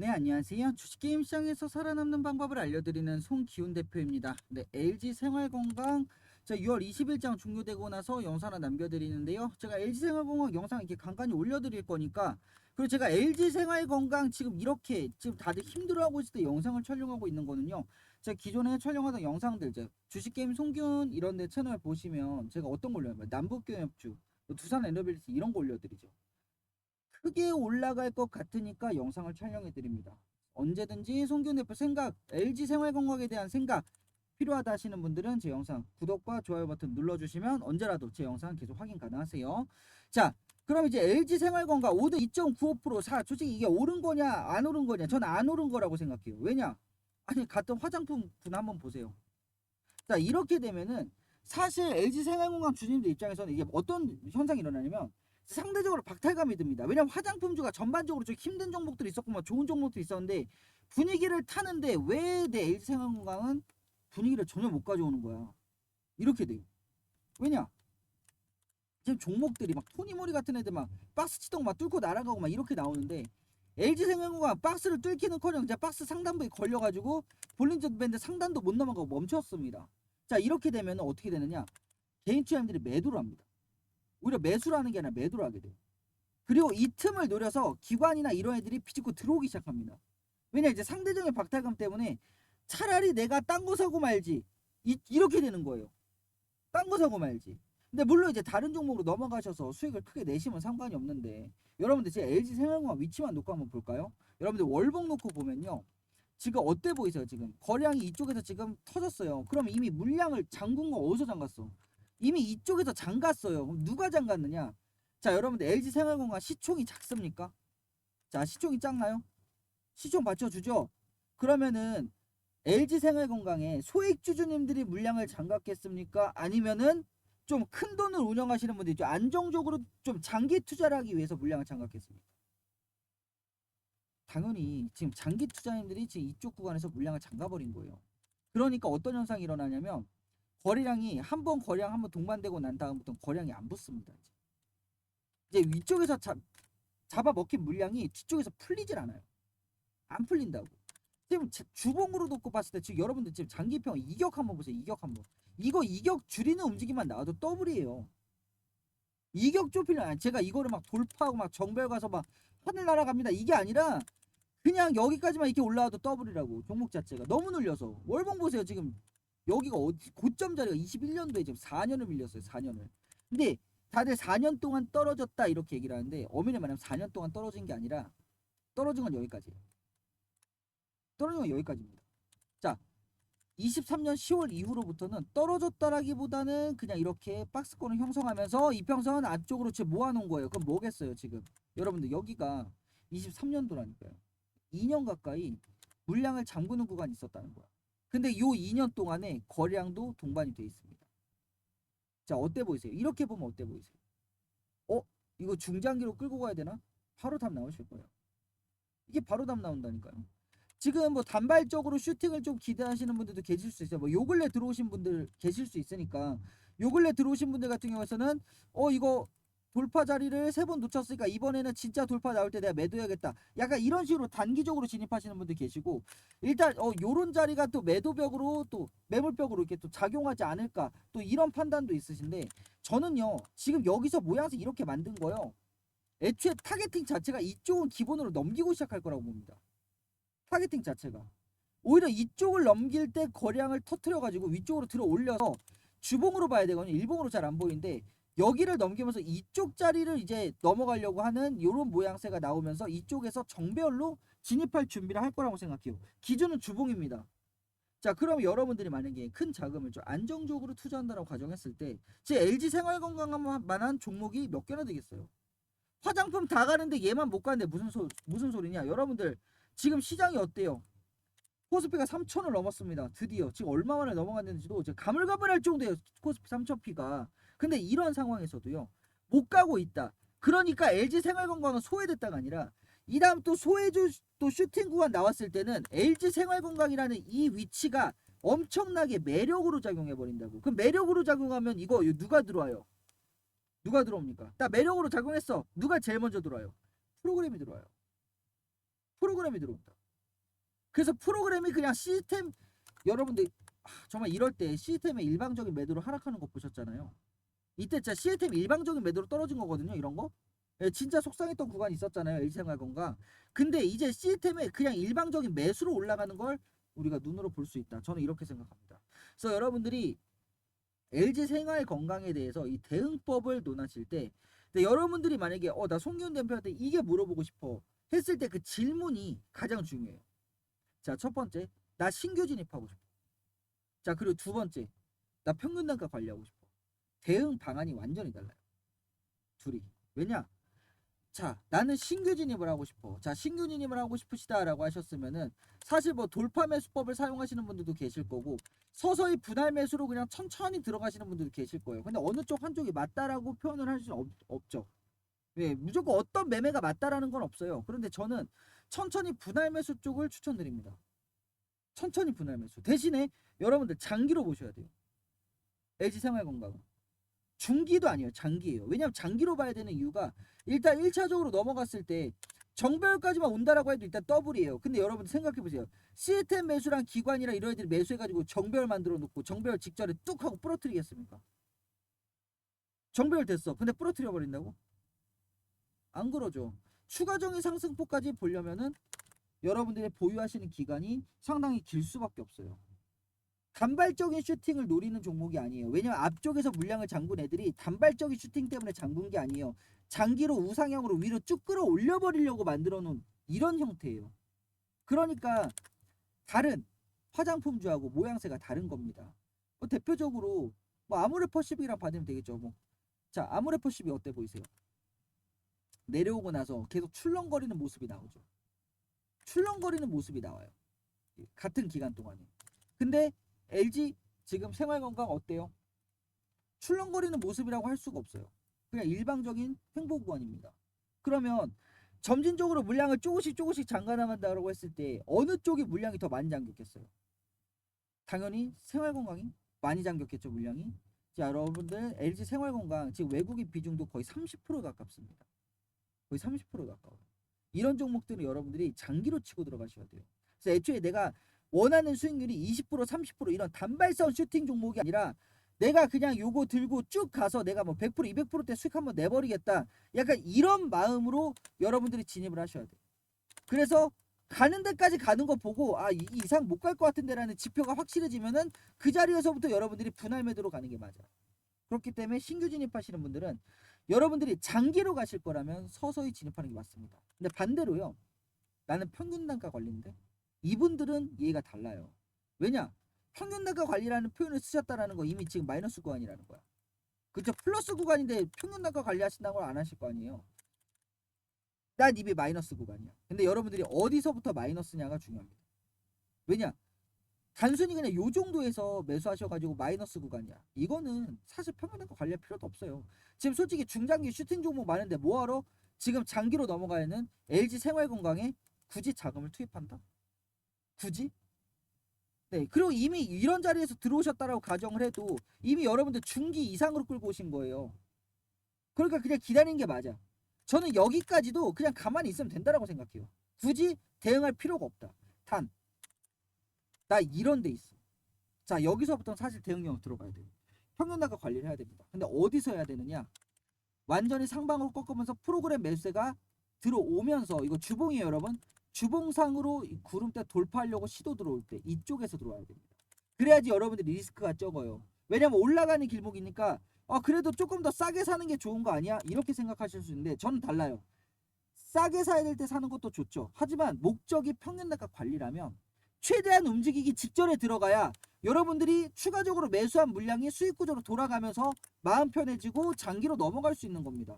네, 안녕하세요. 주식게임 시장에서 살아남는 방법을 알려드리는 송기훈 대표입니다. 네, LG 생활건강 자 6월 20일장 종료되고 나서 영상 하나 남겨드리는데요. 제가 LG 생활건강 영상 이렇게 간간히 올려드릴 거니까 그리고 제가 LG 생활건강 지금 이렇게 지금 다들 힘들어하고 있을 때 영상을 촬영하고 있는 거는요. 제가 기존에 촬영하던 영상들 주식게임 송기훈 이런 데 채널 보시면 제가 어떤 걸 올려요? 남북경협주, 뭐 두산 에너빌리티 이런 거 올려드리죠. 크게 올라갈 것 같으니까 영상을 촬영해 드립니다. 언제든지 송기훈 대표 생각, LG 생활건강에 대한 생각 필요하다 하시는 분들은 제 영상 구독과 좋아요 버튼 눌러주시면 언제라도 제 영상 계속 확인 가능하세요. 자, 그럼 이제 LG 생활건강 오늘 2.95% 사, 솔직히 이게 오른 거냐 안 오른 거냐 저는 안 오른 거라고 생각해요. 왜냐? 아니 같은 화장품 분 한번 보세요. 자 이렇게 되면은 사실 LG 생활건강 주주님들 입장에서는 이게 어떤 현상이 일어나냐면 상대적으로 박탈감이 듭니다. 왜냐면 화장품주가 전반적으로 좀 힘든 종목들이 있었고 뭐 좋은 종목도 있었는데 분위기를 타는데 왜 내 LG 생활건강은 분위기를 전혀 못 가져오는 거야. 이렇게 돼요. 왜냐? 지금 종목들이 막 토니모리 같은 애들 막 박스 치동 막 뚫고 날아가고 막 이렇게 나오는데 LG 생활건강 박스를 뚫기는커녕 이제 박스 상단부에 걸려가지고 볼린저 밴드 상단도 못 넘어가고 멈췄습니다. 자 이렇게 되면 어떻게 되느냐? 개인 투자자들이 매도를 합니다. 오히려 매수를 하는 게 아니라 매도를 하게 돼요. 그리고 이 틈을 노려서 기관이나 이런 애들이 비집고 들어오기 시작합니다. 왜냐 이제 상대적인 박탈감 때문에 차라리 내가 딴 거 사고 말지 이, 이렇게 되는 거예요. 딴 거 사고 말지. 근데 물론 이제 다른 종목으로 넘어가셔서 수익을 크게 내시면 상관이 없는데 여러분들 제 LG 생활건강 위치만 놓고 한번 볼까요? 여러분들 월봉 놓고 보면요. 지금 어때 보이세요? 지금 거량이 이쪽에서 지금 터졌어요. 그럼 이미 물량을 잠근 거 어디서 잠갔어? 이미 이쪽에서 잠갔어요. 그럼 누가 잠갔느냐? 자, 여러분들 LG 생활건강 시총이 작습니까? 자, 시총이 작나요? 시총 받쳐주죠? 그러면은 LG 생활건강에 소액 주주님들이 물량을 잠갔겠습니까? 아니면은 좀 큰 돈을 운영하시는 분들이 좀 안정적으로 좀 장기 투자를 하기 위해서 물량을 잠갔겠습니까? 당연히 지금 장기 투자인들이 지금 이쪽 구간에서 물량을 잠가버린 거예요. 그러니까 어떤 현상이 일어나냐면 거래량이 한 번 거래량 한 번 동반되고 난 다음부터 거래량이 안 붙습니다. 이제, 위쪽에서 잡, 잡아먹힌 물량이 뒤쪽에서 풀리질 않아요. 안 풀린다고. 지금 자- 주봉으로 놓고 봤을 때 지금 여러분들 지금 장기평 이격 한번 보세요. 이격 한번. 이거 이격 줄이는 움직임만 나와도 더블이에요. 이격 좁히는 제가 이거를 막 돌파하고 막 정별 가서 막 하늘 날아갑니다. 이게 아니라 그냥 여기까지만 이렇게 올라와도 더블이라고 종목 자체가 너무 눌려서 월봉 보세요. 지금 여기가 어디 고점 자리가 21년도에 지금 4년을 밀렸어요. 4년을. 근데 다들 4년 동안 떨어졌다 이렇게 얘기를 하는데 엄연히 말하면 4년 동안 떨어진 게 아니라 떨어진 건 여기까지예요. 떨어진 건 여기까지입니다. 자, 23년 10월 이후로부터는 떨어졌다라기보다는 그냥 이렇게 박스권을 형성하면서 이평선 안쪽으로 지금 모아놓은 거예요. 그럼 뭐겠어요 지금? 여러분들 여기가 23년도라니까요. 2년 가까이 물량을 잠그는 구간이 있었다는 거야. 근데 요 2년 동안에 거량도 동반이 돼 있습니다. 자, 어때 보이세요? 이렇게 보면 어때 보이세요? 어? 이거 중장기로 끌고 가야 되나? 바로 답 나오실 거예요. 이게 바로 답 나온다니까요. 지금 뭐 단발적으로 슈팅을 좀 기대하시는 분들도 계실 수 있어요. 뭐요 근래 들어오신 분들 계실 수 있으니까 요 근래 들어오신 분들 같은 경우에서는 어 이거 돌파 자리를 세 번 놓쳤으니까 이번에는 진짜 돌파 나올 때 내가 매도해야겠다. 약간 이런 식으로 단기적으로 진입하시는 분들 계시고 일단 어 요런 자리가 또 매도벽으로 또 매물벽으로 이렇게 또 작용하지 않을까 또 이런 판단도 있으신데 저는요 지금 여기서 모양새 이렇게 만든 거요. 애초에 타겟팅 자체가 이쪽은 기본으로 넘기고 시작할 거라고 봅니다. 타겟팅 자체가 오히려 이쪽을 넘길 때 거량을 터트려 가지고 위쪽으로 들어 올려서 주봉으로 봐야 되거든요. 일봉으로 잘 안 보이는데 여기를 넘기면서 이쪽 자리를 이제 넘어가려고 하는 이런 모양새가 나오면서 이쪽에서 정배열로 진입할 준비를 할 거라고 생각해요. 기준은 주봉입니다. 자, 그럼 여러분들이 만약에 큰 자금을 좀 안정적으로 투자한다고 가정했을 때, 제 LG 생활건강만한 종목이 몇 개나 되겠어요? 화장품 다 가는데 얘만 못 가는데 무슨 소 무슨 소리냐? 여러분들 지금 시장이 어때요? 코스피가 3천을 넘었습니다. 드디어 지금 얼마 만에 넘어갔는지도 이제 가물가물할 정도예요. 코스피 3,000피가. 근데 이런 상황에서도요. 못 가고 있다. 그러니까 LG 생활건강은 소외됐다가 아니라 이 다음 또 소외주 또 슈팅 구간 나왔을 때는 LG 생활건강이라는 이 위치가 엄청나게 매력으로 작용해 버린다고. 그럼 매력으로 작용하면 이거 누가 들어와요? 누가 들어옵니까? 딱 매력으로 작용했어. 누가 제일 먼저 들어와요? 프로그램이 들어와요. 프로그램이 들어온다. 그래서 프로그램이 그냥 시스템 여러분들 아, 정말 이럴 때 시스템의 일방적인 매도로 하락하는 거 보셨잖아요. 이때 진짜 시스템 일방적인 매도로 떨어진 거거든요. 이런 거. 예, 진짜 속상했던 구간이 있었잖아요. 일생활건강. 근데 이제 시스템에 그냥 일방적인 매수로 올라가는 걸 우리가 눈으로 볼 수 있다. 저는 이렇게 생각합니다. 그래서 여러분들이 LG 생활 건강에 대해서 이 대응법을 논하실 때 여러분들이 만약에 어 나 송기훈 대표한테 이게 물어보고 싶어 했을 때 그 질문이 가장 중요해요. 자, 첫 번째, 나 신규 진입하고 싶어. 자, 그리고 두 번째, 나 평균 단가 관리하고 싶어. 대응 방안이 완전히 달라요. 둘이. 왜냐? 자, 나는 신규 진입을 하고 싶어. 자, 신규 진입을 하고 싶으시다라고 하셨으면은 사실 뭐 돌파 매수법을 사용하시는 분들도 계실 거고 서서히 분할 매수로 그냥 천천히 들어가시는 분들도 계실 거예요. 근데 어느 쪽 한쪽이 맞다라고 표현을 할 수는 없, 없죠. 예, 무조건 어떤 매매가 맞다라는 건 없어요. 그런데 저는 천천히 분할 매수 쪽을 추천드립니다. 천천히 분할 매수. 대신에 여러분들 장기로 보셔야 돼요. LG 생활건강은. 중기도 아니에요. 장기예요. 왜냐하면 장기로 봐야 되는 이유가 일단 1차적으로 넘어갔을 때 정배열까지만 온다라고 해도 일단 더블이에요. 근데 여러분들 생각해 보세요. 시스템 매수랑 기관이랑 이런 애들이 매수해가지고 정배열 만들어 놓고 정배열 직전에 뚝 하고 부러뜨리겠습니까? 정배열 됐어. 근데 부러뜨려 버린다고? 안 그러죠. 추가적인 상승폭까지 보려면은 여러분들이 보유하시는 기간이 상당히 길 수밖에 없어요. 단발적인 슈팅을 노리는 종목이 아니에요. 왜냐면 앞쪽에서 물량을 잠근 애들이 단발적인 슈팅 때문에 잠근 게 아니에요. 장기로 우상향으로 위로 쭉 끌어올려 버리려고 만들어 놓은 이런 형태예요. 그러니까 다른 화장품주하고 모양새가 다른 겁니다. 뭐 대표적으로 뭐 아모레퍼십이랑 받으면 되겠죠. 뭐. 자, 아모레퍼십이 어때 보이세요? 내려오고 나서 계속 출렁거리는 모습이 나오죠. 출렁거리는 모습이 나와요. 같은 기간 동안에. 근데 LG 지금 생활건강 어때요? 출렁거리는 모습이라고 할 수가 없어요. 그냥 일방적인 횡보 구간입니다. 그러면 점진적으로 물량을 조금씩 조금씩 잠가 나간다고 했을 때 어느 쪽이 물량이 더 많이 잠겼겠어요? 당연히 생활건강이 많이 잠겼겠죠 물량이. 자 여러분들 LG 생활건강 지금 외국인 비중도 거의 30% 가깝습니다. 거의 30% 가까워요. 이런 종목들은 여러분들이 장기로 치고 들어가셔야 돼요. 그래서 애초에 내가 원하는 수익률이 20% 30% 이런 단발성 슈팅 종목이 아니라 내가 그냥 요거 들고 쭉 가서 내가 뭐 100% 200%대 수익 한번 내버리겠다. 약간 이런 마음으로 여러분들이 진입을 하셔야 돼요. 그래서 가는 데까지 가는 거 보고 아 이 이상 못 갈 것 같은데라는 지표가 확실해지면은 그 자리에서부터 여러분들이 분할 매도로 가는 게 맞아요. 그렇기 때문에 신규 진입하시는 분들은 여러분들이 장기로 가실 거라면 서서히 진입하는 게 맞습니다. 근데 반대로요. 나는 평균 단가 관리인데 이분들은 이해가 달라요. 왜냐? 평균 단가 관리라는 표현을 쓰셨다라는 거 이미 지금 마이너스 구간이라는 거야. 그죠? 플러스 구간인데 평균 단가 관리하신다는 걸 안 하실 거 아니에요. 난 입이 마이너스 구간이야. 근데 여러분들이 어디서부터 마이너스냐가 중요합니다. 왜냐? 단순히 그냥 요 정도에서 매수하셔가지고 마이너스 구간이야. 이거는 사실 평균 단가 관리할 필요도 없어요. 지금 솔직히 중장기 슈팅 종목 많은데 뭐하러 지금 장기로 넘어가야는 LG 생활건강에 굳이 자금을 투입한다? 굳이? 네, 그리고 이미 이런 자리에서 들어오셨다라고 가정을 해도 이미 여러분들 중기 이상으로 끌고 오신 거예요. 그러니까 그냥 기다리는 게 맞아. 저는 여기까지도 그냥 가만히 있으면 된다라고 생각해요. 굳이 대응할 필요가 없다. 단, 나 이런 데 있어. 자, 여기서부터는 사실 대응력으로 들어가야 돼요. 평균단가 관리를 해야 됩니다. 근데 어디서 해야 되느냐? 완전히 상방으로 꺾으면서 프로그램 매수세가 들어오면서 이거 주봉이에요, 여러분. 주봉상으로 이 구름대 돌파하려고 시도 들어올 때 이쪽에서 들어와야 됩니다. 그래야지 여러분들이 리스크가 적어요. 왜냐면 올라가는 길목이니까 아 그래도 조금 더 싸게 사는 게 좋은 거 아니야? 이렇게 생각하실 수 있는데 저는 달라요. 싸게 사야 될 때 사는 것도 좋죠. 하지만 목적이 평균 단가 관리라면 최대한 움직이기 직전에 들어가야 여러분들이 추가적으로 매수한 물량이 수익 구조로 돌아가면서 마음 편해지고 장기로 넘어갈 수 있는 겁니다.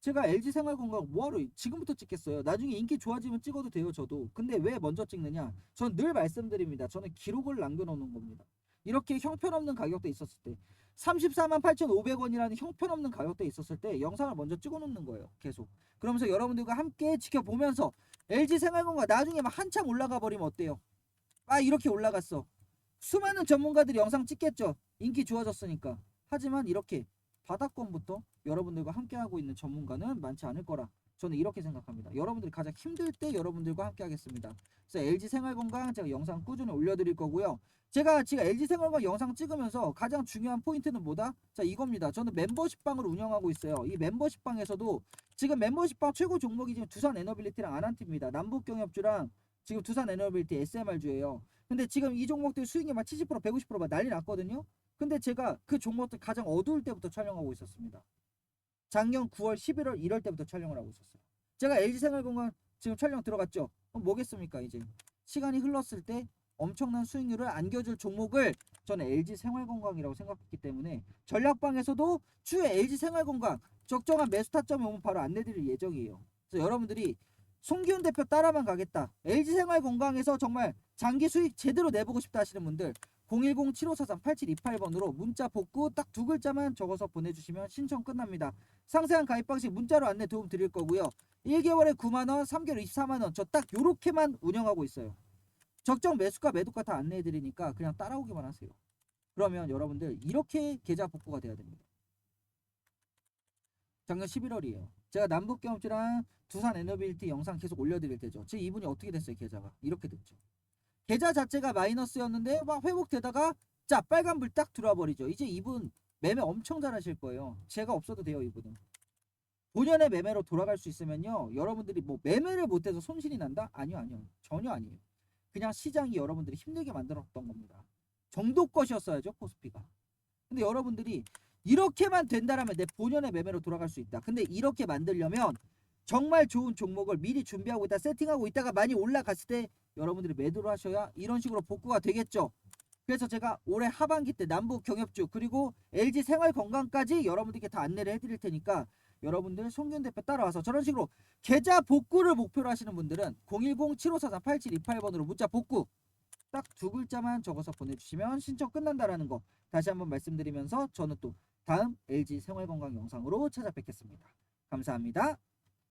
제가 LG 생활건강 뭐하러 지금부터 찍겠어요. 나중에 인기 좋아지면 찍어도 돼요, 저도. 근데 왜 먼저 찍느냐? 전 늘 말씀드립니다. 저는 기록을 남겨놓는 겁니다. 이렇게 형편없는 가격대 있었을 때 34만 8,500원이라는 형편없는 가격대 있었을 때 영상을 먼저 찍어놓는 거예요. 계속. 그러면서 여러분들과 함께 지켜보면서 LG 생활건강 나중에 막 한참 올라가 버리면 어때요? 아 이렇게 올라갔어. 수많은 전문가들이 영상 찍겠죠. 인기 좋아졌으니까. 하지만 이렇게 바닥권부터 여러분들과 함께하고 있는 전문가는 많지 않을 거라 저는 이렇게 생각합니다. 여러분들이 가장 힘들 때 여러분들과 함께 하겠습니다. 그래서 LG 생활건강 제가 영상 꾸준히 올려드릴 거고요. 제가 지금 LG 생활건강 영상 찍으면서 가장 중요한 포인트는 뭐다? 자 이겁니다. 저는 멤버십방을 운영하고 있어요. 이 멤버십방에서도 지금 멤버십방 최고 종목이 지금 두산 에너빌리티랑 아난티입니다. 남북경협주랑 지금 두산 에너빌리티 SMR주예요. 근데 지금 이 종목들 수익이 막 70% 150%막 난리 났거든요. 근데 제가 그 종목들 가장 어두울 때부터 촬영하고 있었습니다. 작년 9월, 11월, 1월 때부터 촬영을 하고 있었어요. 제가 LG 생활건강 지금 촬영 들어갔죠. 그럼 뭐겠습니까 이제 시간이 흘렀을 때 엄청난 수익률을 안겨줄 종목을 저는 LG 생활건강이라고 생각했기 때문에 전략방에서도 추후에 LG 생활건강 적정한 매수 타점이 오면 바로 안내드릴 예정이에요. 그래서 여러분들이 송기훈 대표 따라만 가겠다. LG 생활건강에서 정말 장기 수익 제대로 내보고 싶다 하시는 분들 010-7543-8728번으로 문자 복구 딱 두 글자만 적어서 보내주시면 신청 끝납니다. 상세한 가입 방식 문자로 안내 도움 드릴 거고요. 1개월에 9만원, 3개월 24만원 저 딱 요렇게만 운영하고 있어요. 적정 매수가 매도가 다 안내해 드리니까 그냥 따라오기만 하세요. 그러면 여러분들 이렇게 계좌 복구가 돼야 됩니다. 작년 11월이에요. 제가 남북경협지랑 두산 에너빌티 영상 계속 올려드릴 때죠. 지금 이분이 어떻게 됐어요 계좌가? 이렇게 됐죠. 계좌 자체가 마이너스였는데 막 회복되다가 자 빨간불 딱 들어와 버리죠. 이제 이분 매매 엄청 잘하실 거예요. 제가 없어도 돼요 이분은. 본연의 매매로 돌아갈 수 있으면요. 여러분들이 뭐 매매를 못해서 손실이 난다? 아니요 아니요 전혀 아니에요. 그냥 시장이 여러분들이 힘들게 만들었던 겁니다. 정도 것이었어야죠 코스피가. 근데 여러분들이 이렇게만 된다라면 내 본연의 매매로 돌아갈 수 있다. 근데 이렇게 만들려면 정말 좋은 종목을 미리 준비하고 있다 세팅하고 있다가 많이 올라갔을 때 여러분들이 매도를 하셔야 이런 식으로 복구가 되겠죠. 그래서 제가 올해 하반기 때 남북 경협주 그리고 LG 생활 건강까지 여러분들께 다 안내를 해드릴 테니까 여러분들 송균 대표 따라와서 저런 식으로 계좌 복구를 목표로 하시는 분들은 010-7543-8728번으로 문자 복구 딱 두 글자만 적어서 보내주시면 신청 끝난다라는 거 다시 한번 말씀드리면서 저는 또 다음 LG 생활 건강 영상으로 찾아뵙겠습니다. 감사합니다.